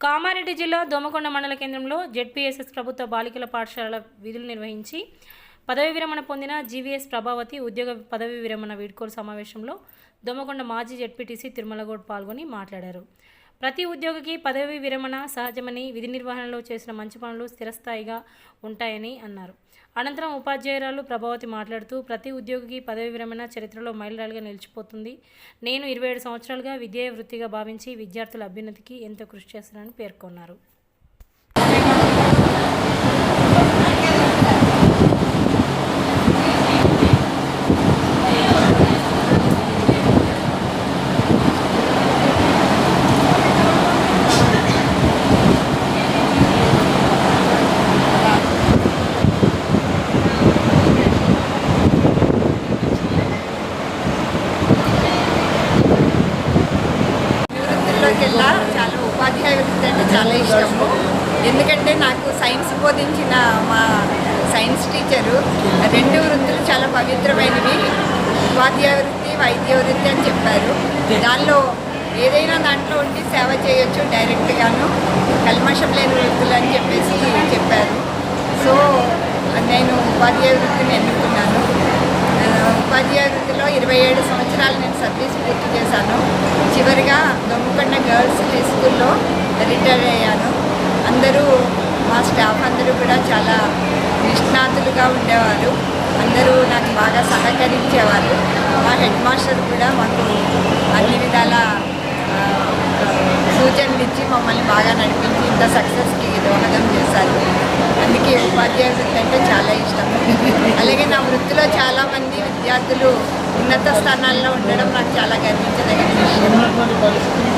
కామారెడ్డి జిల్లా దోమకొండ మండల కేంద్రంలో జెడ్పీఎస్ఎస్ ప్రభుత్వ బాలికల పాఠశాలల విధులు నిర్వహించి పదవి విరమణ పొందిన జీవీఎస్ ప్రభావతి ఉద్యోగ పదవి విరమణ వీడ్కోలు సమావేశంలో దోమకొండ మాజీ జెడ్పీటీసీ తిరుమలగౌడ్ పాల్గొని మాట్లాడారు. ప్రతి ఉద్యోగికి పదవి విరమణ సహజమని విధి నిర్వహణలో చేసిన మంచి పనులు స్థిరస్థాయిగా ఉంటాయని అన్నారు. అనంతరం ఉపాధ్యాయురాలు ప్రభావతి మాట్లాడుతూ ప్రతి ఉద్యోగికి పదవి విరమణ చరిత్రలో మైలురాలుగా నిలిచిపోతుంది. నేను ఇరవై ఏడు సంవత్సరాలుగా విద్యా వృత్తిగా భావించి విద్యార్థుల అభ్యున్నతికి ఎంతో కృషి చేస్తున్నానని పేర్కొన్నారు. వెళ్ళా చాలా ఉపాధ్యాయ వృత్తి అంటే చాలా ఇష్టము. ఎందుకంటే నాకు సైన్స్ బోధించిన మా సైన్స్ టీచరు రెండు వృత్తులు చాలా పవిత్రమైనవి. ఉపాధ్యాయ వృత్తి వైద్య వృత్తి అని చెప్పారు. దానిలో ఏదైనా దాంట్లో ఉండి సేవ చేయొచ్చు డైరెక్ట్గాను కల్మషం లేని వృత్తులు అని చెప్పేసి చెప్పారు. సో నేను ఉపాధ్యాయ వృత్తి ఆ, ఇరవై ఏడు సంవత్సరాలు నేను సర్వీస్ పూర్తి చేశాను. చివరిగా దొంగకొండ గర్ల్స్ హై స్కూల్లో రిటైర్ అయ్యాను. అందరూ మా స్టాఫ్ అందరూ కూడా చాలా నిష్ణాతులుగా ఉండేవారు. అందరూ నాకు బాగా సహకరించేవారు. మా హెడ్ మాస్టర్ కూడా మాకు అన్ని విధాల సూచనలు ఇచ్చి మమ్మల్ని బాగా నడిపించి ఇంత సక్సెస్కి దోహదం చేశారు. అందుకే ఉపాధ్యాయులు అంటే చాలా ఇష్టం. అలాగే నా వృత్తిలో చాలా విద్యార్థులు ఉన్నత స్థానాల్లో ఉండడం నాకు చాలా గర్వించదగిన విషయం